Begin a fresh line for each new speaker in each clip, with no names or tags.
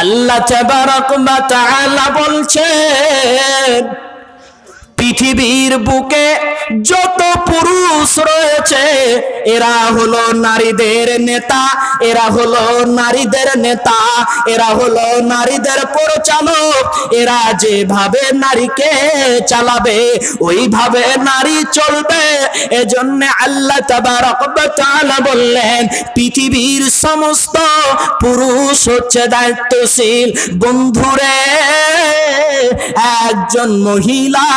আল্লাহ বলছেন পৃথিবীর বুকে যত পুরুষ রয়েছে, এরা হলো নারীদের নেতা, এরা হলো নারীদের নেতা, এরা হলো নারীদের পরিচালক, এরা যেভাবে নারীকে চালাবে, ওইভাবে নারী চলবে। এজন্য আল্লাহ তাআলা বললেন, পৃথিবীর সমস্ত পুরুষ হচ্ছে দায়িত্বশীল। বন্ধুরে, একজন মহিলা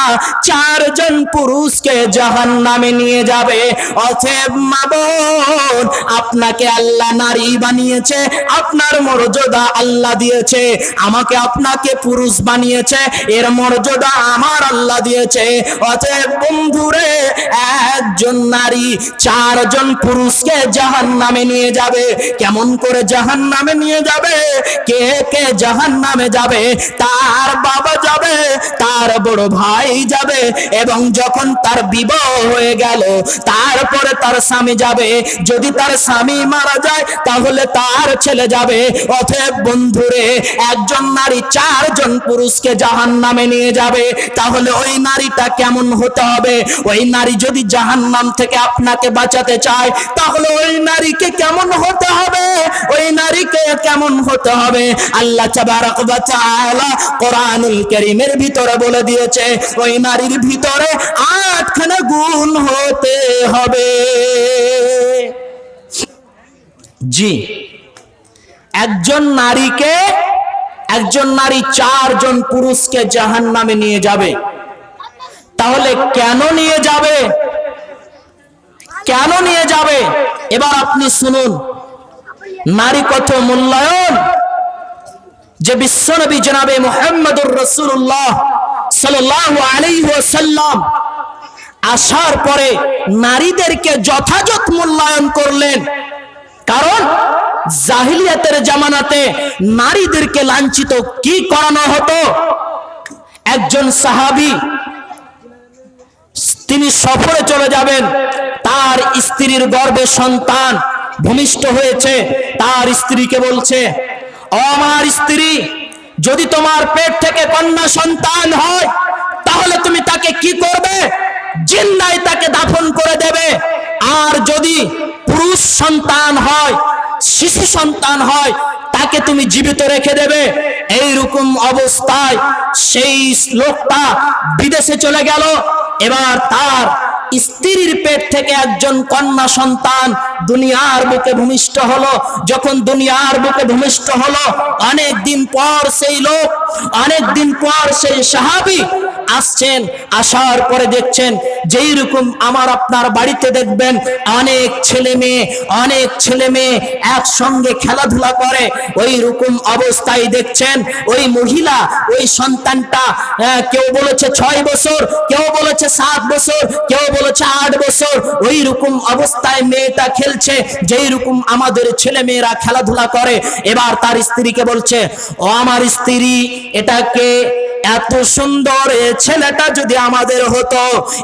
চারজন পুরুষকে জাহান নামে নিয়ে যাবে। অতএব মা বোন, আপনাকে আল্লাহ নারী বানিয়েছে, আপনার মর্যাদা আল্লাহ দিয়েছে, আমাকে আপনাকে পুরুষ বানিয়েছে, এর মর্যাদা আমার আল্লাহ দিয়েছে। অতএব বন্ধুরে, একজন নারী চারজন পুরুষকে জাহান নামে নিয়ে যাবে। কেমন করে জাহান নামে নিয়ে যাবে? কে কে জাহান নামে যাবে? তার বাবা যাবে, তার বড় ভাই যাবে এবং যখন তার বিবাহ হয়ে গেল, তারপরে তার স্বামী যাবে। যদি তার স্বামী মারা যায়, তাহলে তার ছেলে যাবে। অতএব বন্ধুরে, একজন নারী চারজন পুরুষকে জাহান নামে নিয়ে যাবে। তাহলে ওই নারীটা কেমন হতে হবে? ওই নারী যদি জাহান নাম থেকে আপনাকে বাঁচাতে চায়, তাহলে ওই নারীকে কেমন হতে হবে? ওই নারীকে কেমন হতে হবে? আল্লাহ তাবারক ওয়া তাআলা কোরআনুল কারীমের ভিতরে বলে দিয়েছে, ওই নারীর ভিতরে আটখানা গুণ হতে হবে। জি, একজন নারীকে, একজন নারী চারজন পুরুষকে জাহান নামে নিয়ে যাবে। তাহলে কেন নিয়ে যাবে? কেন নিয়ে যাবে? এবার আপনি শুনুন। নারী কত মূল্যায়ন? যে বিশ্বনবী জনাবে মোহাম্মদুর রসুল্লাহ ওয়াসাল্লাম আসার পরে নারীদেরকে যথাযথ মূল্যায়ন করলেন। কারণ জাহিলিয়াতের জামানাতে নারীদেরকে লাঞ্ছিত কি করানো হতো? একজন সাহাবী, তিনি সফরে চলে যাবেন, তার স্ত্রীর গর্ভে সন্তান ভূমিষ্ঠ হয়েছে, তার স্ত্রীকে বলছে, "ও আমার স্ত্রী যদি তোমার পেট থেকে কন্যা সন্তান হয়, তাহলে তুমি তাকে কি করবে? জিন্নায় তাকে দাফন করে দেবে। আর যদি পুরুষ সন্তান হয়, শিশু সন্তান হয়, তাকে তুমি জীবিত রেখে দেবে। এই রকম অবস্থায় সেই লোকটা বিদেশে চলে গেল। এবার তার স্ত্রীর পেট থেকে একজন কন্যা সন্তান দুনিয়ার বুকে ভূমিষ্ঠ হলো। যখন দুনিয়ার বুকে ভূমিষ্ঠ হলো অনেক দিন পর সেই লোক অনেক দিন পর সেই সাহাবী আসছেন, আসার পরে দেখছেন যেই রকম আমার আপনার বাড়িতে দেখবেন, অনেক ছেলে মেয়ে, অনেক ছেলে মেয়ে একসঙ্গে খেলাধুলা করে ওই রকম অবস্থায় দেখছেন, ওই মহিলা, ওই সন্তানটা কেউ বলেছে ছয় বছর, কেউ বলেছে সাত বছর, কেউ বলেছে আট বছর ওই রকম অবস্থায় মেয়েটা খেলছে যেই রকম আমাদের ছেলে মেয়েরা খেলাধুলা করে, এবার তার স্ত্রীকে বলছে, ও আমার স্ত্রী এটাকে এত সুন্দর এ ছেলেটা যদি আমাদের হতো,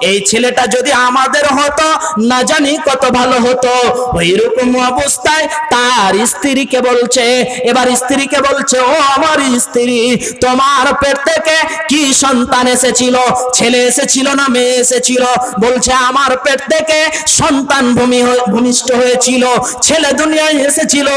এই ছেলেটা যদি আমাদের হতো, না জানি কত ভালো হতো। ওই রকম অবস্থায় তার স্ত্রীকে বলছে, এবার স্ত্রীকে বলছে, ও আমার স্ত্রী, তোমার পেট থেকে কি সন্তান এসেছিল? ছেলে এসেছিল না মেয়ে এসেছিল? বলছে, আমার পেট থেকে সন্তান ভূমি ভূমিষ্ঠ হয়েছিল, ছেলে দুনিয়ায় এসেছিল,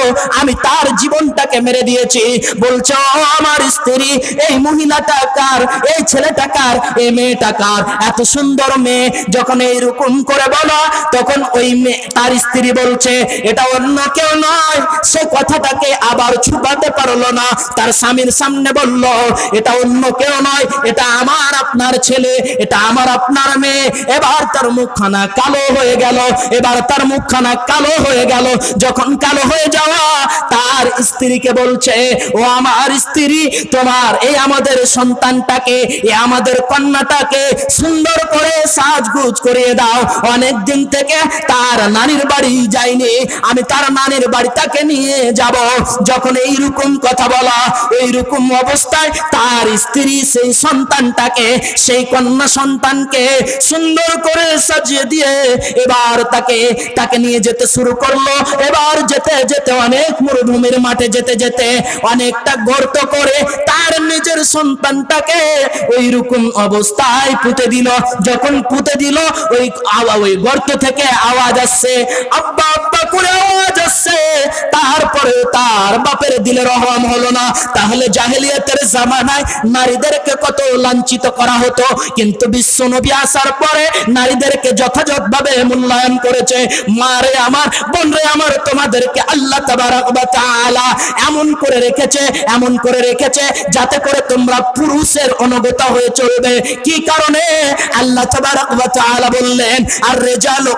আমি তার জীবনটাকে মেরে দিয়েছি। বলছে, ও আমার স্ত্রী, এই মহিলাটা কার? এই ছেলেটা কার? এই মেয়েটা কার? এত সুন্দর মেয়ে যখন এইরকম করে বলো, তখন ওই মেয়ে, তার স্ত্রী বলছে, এটা অন্য কেউ নয়। সে কথাটাকে আবার ছুপাতে পারল না। তার স্বামীর সামনে বলল, এটা অন্য কেউ নয়, এটা আমার আপনার ছেলে, এটা আমার আপনার মেয়ে। এবার তার মুখখানা কালো হয়ে গেল, এবার তার মুখখানা কালো হয়ে গেল। যখন কালো হয়ে যাওয়া, তার স্ত্রীকে বলছে, ও আমার স্ত্রী, তোমার এই আমাদের সন্তান সন্তানটাকে, এ আমাদের কন্যাটাকে সুন্দর করে সাজগুজ করিয়ে দাও। অনেক দিন থেকে তার নানির বাড়ি যায়নি। আমি তার নানির বাড়ি তাকে নিয়ে যাব। যখন এইরকম কথা বলা, এইরকম অবস্থায় তার স্ত্রী সেই সন্তানটাকে, সেই কন্যা সন্তানকে সুন্দর করে সাজিয়ে দিয়ে এবার তাকে তাকে নিয়ে যেতে শুরু করল। এবার যেতে যেতে অনেক মরুভূমির মাঠে যেতে যেতে অনেকটা গর্ত করে তার নিজের সন্তানটাকে ওই রকম অবস্থায় পুঁতে দিল। যখন পুঁতে দিল, ওই ওই গর্ত থেকে আওয়াজ আসছে, আব্বা করে আওয়াজ তারপরে তার বাপের দিলে রহম হলো না। তাহলে জাহেলিয়াতের জামানায় নারীদেরকে কত লাঞ্ছিত করা হতো? কিন্তু বিশ্ব নবী আসার পরে নারীদেরকে যথাযথভাবে মূল্যায়ন করেছে। মারে আমার আমার, তোমাদেরকে আল্লাহ এমন করে রেখেছে, এমন করে রেখেছে, যাতে করে তোমরা পুরুষের অনুগত হয়ে চলবে। কি কারণে? আল্লাহ বললেন, আর রিজালু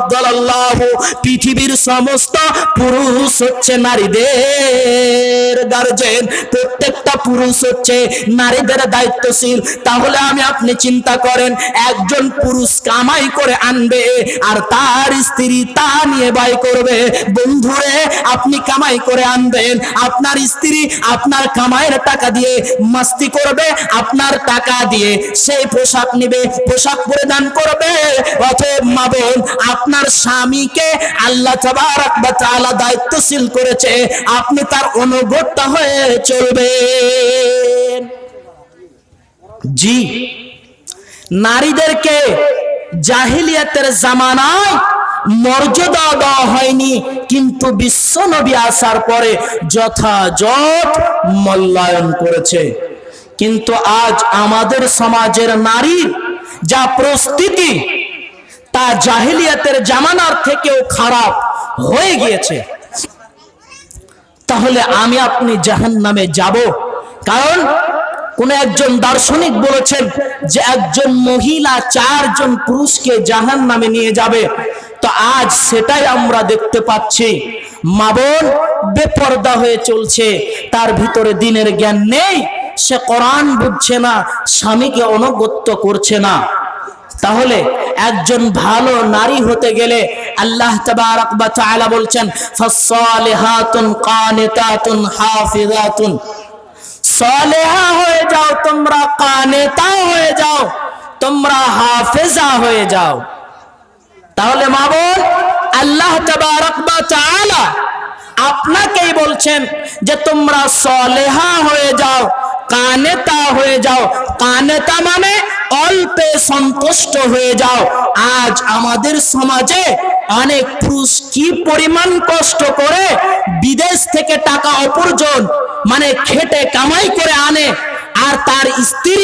ফাদ্দালাল্লাহু পৃথিবীর সমস্ত পুরুষ হচ্ছে নারীদের গার্জেন। প্রত্যেকটা পুরুষ হচ্ছে নারীদের দায়িত্বশীল। তাহলে আমি, আপনি চিন্তা করেন, একজন পুরুষ কামাই করে আনবে আর তার স্ত্রী তা নিয়ে করবে। বন্ধুরে, আপনি কামাই করে আনবেন। আপনার স্ত্রী আপনার কামাইয়ের টাকা দিয়ে মাস্তি করবে, আপনার টাকা দিয়ে সেই পোশাক নিবে, পোশাক পরিধান করবে বোন আপনার স্বামীকে আল্লাহ তাআলা দায়িত্বশীল করেছে, আপনি তার অনুগত হয়ে চলবেন। জি, নারীদেরকে জাহিলিয়াতের জামানায় মর্যাদা দেওয়া হয়নি, কিন্তু বিশ্ব নবী আসার পরে যথাযথ মূল্যায়ন করেছে। কিন্তু আজ আমাদের সমাজের নারীর যা প্রস্তুতি তা জাহিলিয়াতের জামানার থেকেও খারাপ হয়ে গিয়েছে। তাহলে আমি আপনি জাহান নামে যাব। কারণ কোন একজন দার্শনিক বলেছেন যে একজন মহিলা চারজন পুরুষকে জাহান নামে নিয়ে যাবে। তো আজ সেটাই আমরা দেখতে পাচ্ছি। মা বোন বেপর্দা হয়ে চলছে। তার ভিতরে দিনের জ্ঞান নেই। সে কোরআন বুঝছে না, স্বামীকে অনুগত্য করছে না। তাহলে একজন ভালো নারী হতে গেলে আল্লাহ তাবারাক ওয়া তাআলা বলছেন, ফাসসালিহাতুন কানিতাতুন হাফিজাতুন। সালেহা হয়ে যাও, তোমরা কানেতা হয়ে যাও, তোমরা হাফেজা হয়ে যাও। তাহলে মা বোন, আল্লাহ তাবারাক তাআলা আপনাকেই বলছেন যে, তোমরা সলেহা হয়ে যাও, কানেতা হয়ে যাও। কানেতা মানে অল্পে সন্তুষ্ট হয়ে যাও। আজ আমাদের সমাজে অনেক পুরুষ কি পরিমাণ কষ্ট করে বিদেশ থেকে টাকা অপরজন মানে খেটে কামাই করে আনে, আর তার স্ত্রী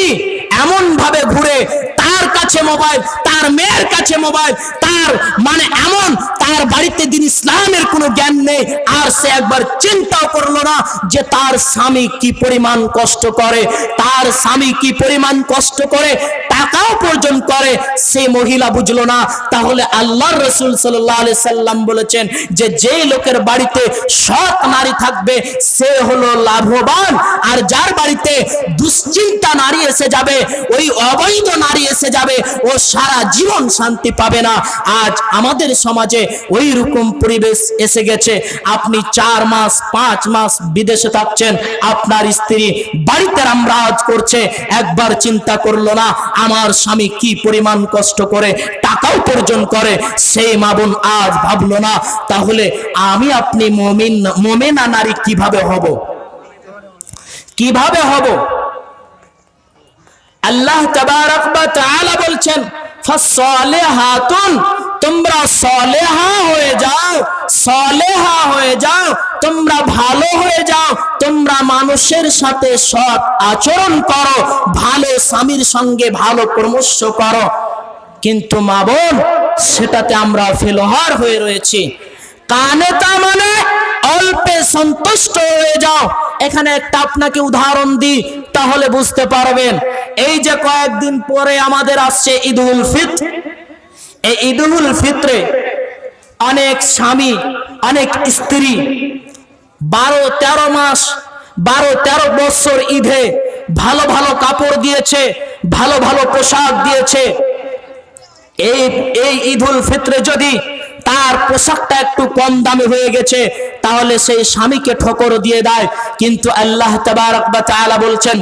এমন ভাবে ঘুরে তার কাছে মোবাইল, তার মেয়ের কাছে মোবাইল, তার মানে এমন, তার বাড়িতে দিন ইসলামের কোনো জ্ঞান নেই, আর সে একবার চিন্তাও করল না যে তার স্বামী কি পরিমাণ কষ্ট করে, তার স্বামী কি পরিমাণ কষ্ট করে টাকা উপার্জন করে, সে মহিলা বুঝলো না। তাহলে আল্লাহর রসুল সাল্লাহ সাল্লাম বলেছেন যে যেই লোকের বাড়িতে সৎ নারী থাকবে, সে হলো লাভবান। আর যার বাড়িতে দুশ্চিন্তা নারী এসে যাবে, ওই অবৈধ নারী এসে যাবে, ও সারা জীবন শান্তি পাবে না। আজ আমাদের সমাজে ওই রকম পরিবেশ এসে গেছে। আপনি চার মাস, পাঁচ মাস বিদেশে থাকছেন, আপনার স্ত্রী বাড়িতে রামরাজ করছে, একবার চিন্তা করল না আমার স্বামী কি পরিমাণ কষ্ট করে টাকা উপার্জন করে, সেই মা বোন আজ ভাবলো না, তাহলে আমি আপনি মমিন, মমেনা নারী কীভাবে হব? কীভাবে হব? আল্লাহ তাবারাক ওয়া তাআলা বলছেন, ফাসসালিহাতুন তোমরা সলেহা হয়ে যাও, সলেহা হয়ে যাও, তোমরা ভালো হয়ে যাও, তোমরা মানুষের সাথে সৎ আচরণ করো, ভালো স্বামীর সঙ্গে ভালো পরামর্শ করো। কিন্তু মা বোন, সেটাতে আমরা ফেলোহার হয়ে রয়েছি। কানেতা মানে অল্পে সন্তুষ্ট হয়ে যাও। এখানে একটা আপনাকে উদাহরণ দিই, তাহলে বুঝতে পারবেন। এই যে কয়েকদিন পরে আমাদের আসছে ঈদুল ফিত্র। এই ঈদুল ফিত্রে অনেক স্বামী, অনেক স্ত্রী বারো তেরো মাস, বারো তেরো ঈদে ভালো ভালো কাপড় দিয়েছে, ভালো ভালো পোশাক দিয়েছে। এই এই ঈদুল ফিত্রে যদি তার পোশাকটা একটু কম দামে হয়ে গেছে, তাহলে সেই স্বামীকে ঠকর দিয়ে দেয়। কিন্তু আল্লাহ তাআলা বলছেন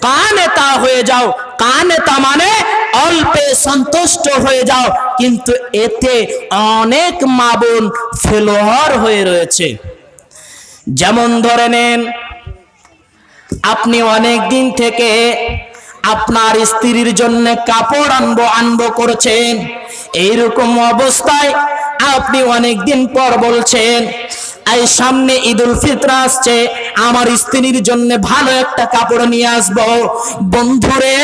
কানে তা হয়ে যাও। কানে তা মানে সন্তুষ্ট হয়ে যাও। কিন্তু এতে অনেক মা বোন ফেলোয়ার হয়ে রয়েছে। যেমন ধরে নেন, আপনি অনেক দিন থেকে আপনার স্ত্রীর জন্য কাপড় আনব আনব করছেন। এইরকম অবস্থায় আপনি অনেক দিন পর বলছেন এই সামনে ঈদুল ফিতর আসছে, আমার স্ত্রীর জন্য ভালো একটা কাপড় নিয়ে আসব। বন্ধুরে,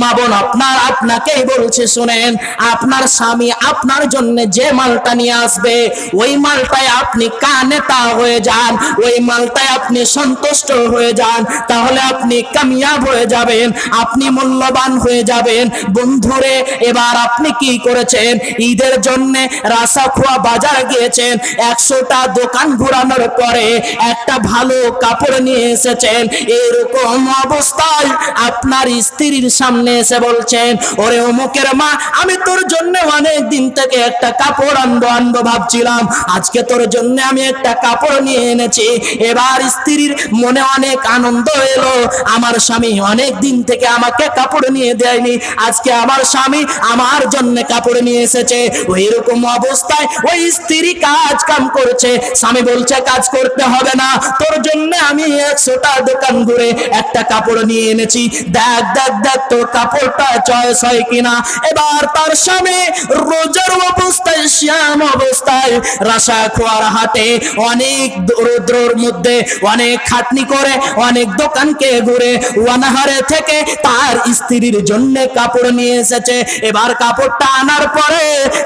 মা বোন, আপনার আপনাকেই বলছে, শুনেন, আপনার স্বামী আপনার জন্য যে মালটা নিয়ে আসবে, ওই মালটায় আপনি কানে তা হয়ে যান, ওই মালটায় আপনি সন্তুষ্ট হয়ে যান, তাহলে আপনি কামিয়াব হয়ে যাবেন, আপনি মূল্যবান হয়ে যাবেন। বন্ধুরে, এবার আপনি কি করেছেন? ঈদের জন্য রাসাখোয়া বাজার গিয়েছেন, একশোটা দোকান ঘোরানোর পরে একটা ভালো কাপড় নিয়ে এসেছেন। এরকম অবস্থায় আপনার স্ত্রীর সামনে এসে বলছেন, ওরে অমুকের মা, আমি তোর জন্য অনেক দিন থেকে একটা কাপড় আনব আনব ভাবছিলাম। আজকে তোর জন্য আমি একটা কাপড় নিয়ে এনেছি। এবার স্ত্রীর মনে অনেক আনন্দ এলো। আমার স্বামী অনেক দিন থেকে আমাকে কাপড় নিয়ে দেয়নি। আজকে আমার স্বামী আমার জন্য কাপড় নিয়ে এসেছে। ওই রকম অবস্থায় ওই স্ত্রী কাজ কাম করছে। স্বামী বলছে, কাজ করতে হবে না। তোর জন্য আমি একশোটা দোকান ঘুরে একটা কাপড় নিয়ে এনেছি। দেখ দেখ দেখ, তোর কাপড়টা চয়েস হয় কিনা? এবার তার স্বামী রোজার অবস্থায়, শ্যাম অবস্থায় রাসা খোয়ার হাটে অনেক রৌদ্রর মধ্যে অনেক খাটনি করে, অনেক দোকানকে ঘুরে ওয়ানাহারে থেকে তার স্ত্রীর জন্য কাপড় নিয়ে এসেছে। এবার কাপড়টা আনার পরে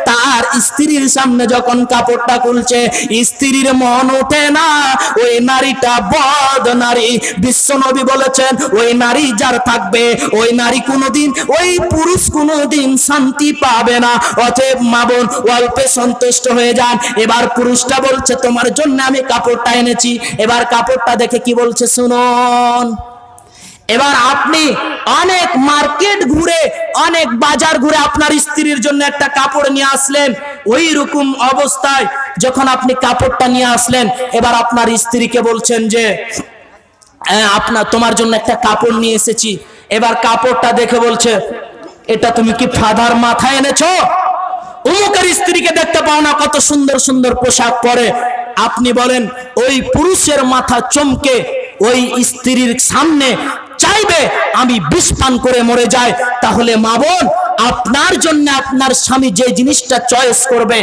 তার স্ত্রীর সামনে যখন কাপড়টা খুলছে, স্ত্রীর মন ওঠে না। ওই নারীটা বদ নারী। বিশ্ব নবী বলেছেন, ওই নারী যার থাকবে, ওই নারী কোনোদিন, ওই পুরুষ কোনোদিন শান্তি পাবে না। অতএব মা বোন, অল্পে সন্তুষ্ট হয়ে যান। এবার পুরুষটা বলছে, তোমার জন্য আমি কাপড়টা এনেছি। এবার কাপড়টা দেখে কি বলছে, শুনুন। এবার আপনি অনেক মার্কেট ঘুরে অনেক বাজার ঘুরে আপনার স্ত্রীর জন্য একটা কাপড় নিয়ে আসলেন। ওই রকম অবস্থায় যখন আপনি কাপড়টা নিয়ে আসলেন এবার আপনার স্ত্রীকে বলছেন যে "হ্যাঁ, আপনার তোমার জন্য একটা কাপড় নিয়ে এসেছি। এবার কাপড়টা দেখে বলছে এটা তুমি কি ফাদার মাথায় এনেছো? অমুকের স্ত্রীকে দেখতে পাও না কত সুন্দর সুন্দর পোশাক পরে। আপনি বলেন ওই পুরুষের মাথা চমকে ওই স্ত্রীর সামনে চাইবে আমি বিষ পান করে মরে যায় তাহলে মা বোন, আপনার জন্য আপনার স্বামী যে জিনিসটা চয়েস করবে,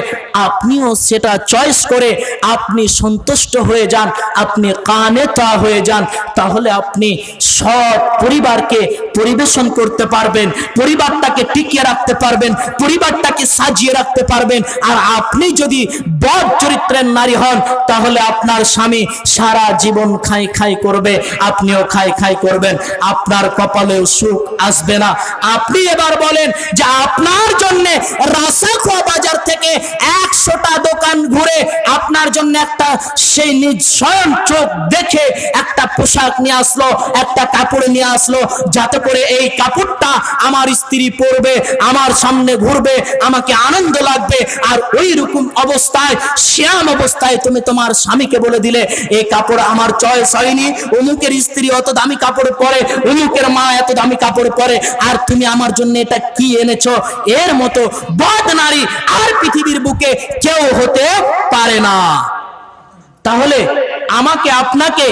আপনিও সেটা চয়েস করে আপনি সন্তুষ্ট হয়ে যান, আপনি কানে তা হয়ে যান, তাহলে আপনি সব পরিবারকে পরিবেশন করতে পারবেন, পরিবারটাকে টিকিয়ে রাখতে পারবেন, পরিবারটাকে সাজিয়ে রাখতে পারবেন। আর আপনি যদি বদ চরিত্রের নারী হন, তাহলে আপনার স্বামী সারা জীবন খাই খাই করবে, আপনিও খাই খাই করবেন। আপনার কপালেও সুখ আসবে না। আপনি এবার বলেন যে আপনার জন্য রাসাখোয়া বাজার থেকে একশোটা দোকান ঘুরে আপনার জন্য একটা সেই নিজ স্বয়ং চোখ দেখে একটা পোশাক নিয়ে আসলো, একটা কাপড় নিয়ে আসলো, যাতে করে এই কাপড়টা আমার স্ত্রী পরবে, আমার সামনে ঘুরবে, আমাকে আনন্দ লাগবে। আর ওই রকম অবস্থায়, শ্যাম অবস্থায় তুমি তোমার স্বামীকে বলে দিলে এই কাপড় আমার চয়েস হয়নি। অমুকের স্ত্রী অত দামি কাপড় পরে, অমুকের মা এত দামি কাপড় পরে, আর তুমি আমার জন্য এটা কি এনেছো? এর মতো বদ নারী আর পৃথিবীর বুকে কেউ হতে পারে না। তাহলে আমাকে, আপনাকে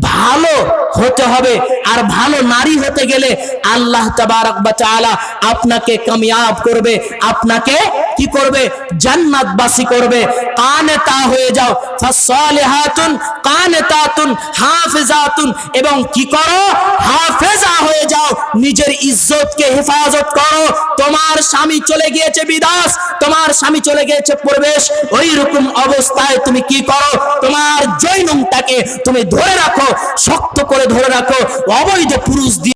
ভালো হতে হবে আর ভালো নারী হতে গেলে আল্লাহ তাবারক বা চালা আপনাকে কামিয়াব করবে, আপনাকে কি করবে? জান্নাতবাসী করবে। কানে তা হয়ে যাও। ফাসালিহাতুন কানেতাতুন, হাফিজাতুন। এবং কি করো? হাফেজা হয়ে যাও। নিজের ইজ্জতকে হেফাজত করো। তোমার স্বামী চলে গিয়েছে বিদাস। তোমার স্বামী চলে গিয়েছে প্রবেশ। ওই রকম অবস্থায় তুমি কি করো? তোমার জৈনমটাকে তুমি ধরে রাখো। শক্ত করে ধরে রাখো। অবৈধ পুরুষ দিয়ে